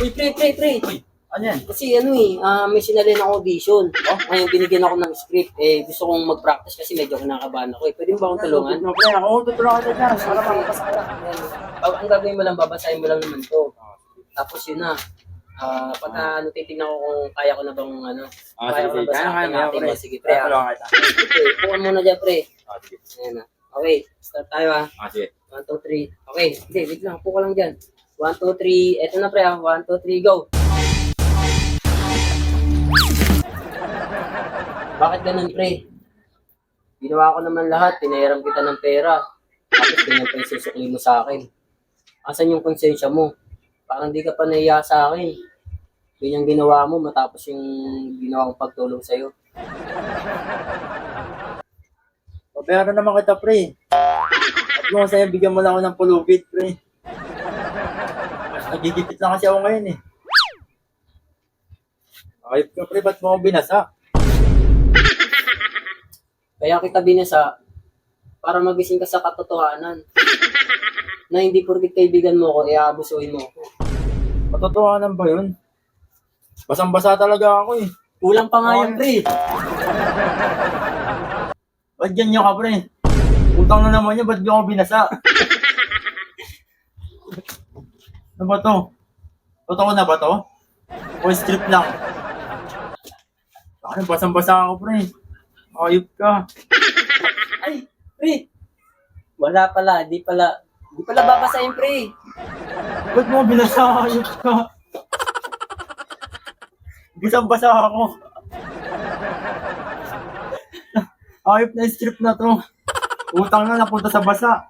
Uy, pre, pre, pre. Ano yan? Kasi ano eh, ah, may sinalin ako audition. Oh? Ngayon binigyan ako ng script. Eh, gusto kong mag-practice kasi medyo kinakabahan ako eh. Pwede mo ba akong tulungan? No, pre, ako tutulungan kita dyan. Para makapasa ka lang. Ah, ang gagawin mo lang, babasahin mo lang naman to. Tapos yun na. Ah, pag ano, titignan ko kung kaya ko na bang ano. Ah, kaya sige, ko na ba Kaya, kaya, kaya, pre. Sige, pre. ah. Okay, pukan muna dyan, pre. Ah, sige. Ayan na. Okay, start tayo ah. Ah, sige. 1, 2, 3. Okay, hindi, wait lang. Puka lang dyan. 1, 2, 3. Eto na pre ah. 1, 2, 3, go. Bakit ganun pre? Ginawa ko naman lahat. Pinahiram kita ng pera. Tapos ganyan pa yung mo sa akin. Asan yung konsensya mo? Parang di ka pa nahiya sa akin. Ganyan ginawa mo matapos yung ginawa kong pagtulong sa'yo. Pabayaran naman kita, pre. At kung sa'yo, bigyan mo lang ako ng pulubit, pre. Nagigipit lang kasi ako ngayon eh. Ayop ka, pre. Ba't mo ako binasa? Kaya kita binasa para magising ka sa katotohanan. Na hindi porkit kaibigan mo ko, iaabusuhin mo ako. Matotohanan ba yun? Basang-basa talaga ako eh. Kulang pa nga yan, pre. Ba't ganyan ka, pre? Utang na naman yun, ba't di ako binasa? ano ba to? Totoo na ba to? O strip lang? Ano, basang-basa ako, pre. Ayop ka. Ay, pre. Wala pala, di pala. Di pala babasahin, pre. Ba't mo binasa? Ayop ka. Basang-basa ako. Ayop na yung strip na to. Utang na napunta sa basa.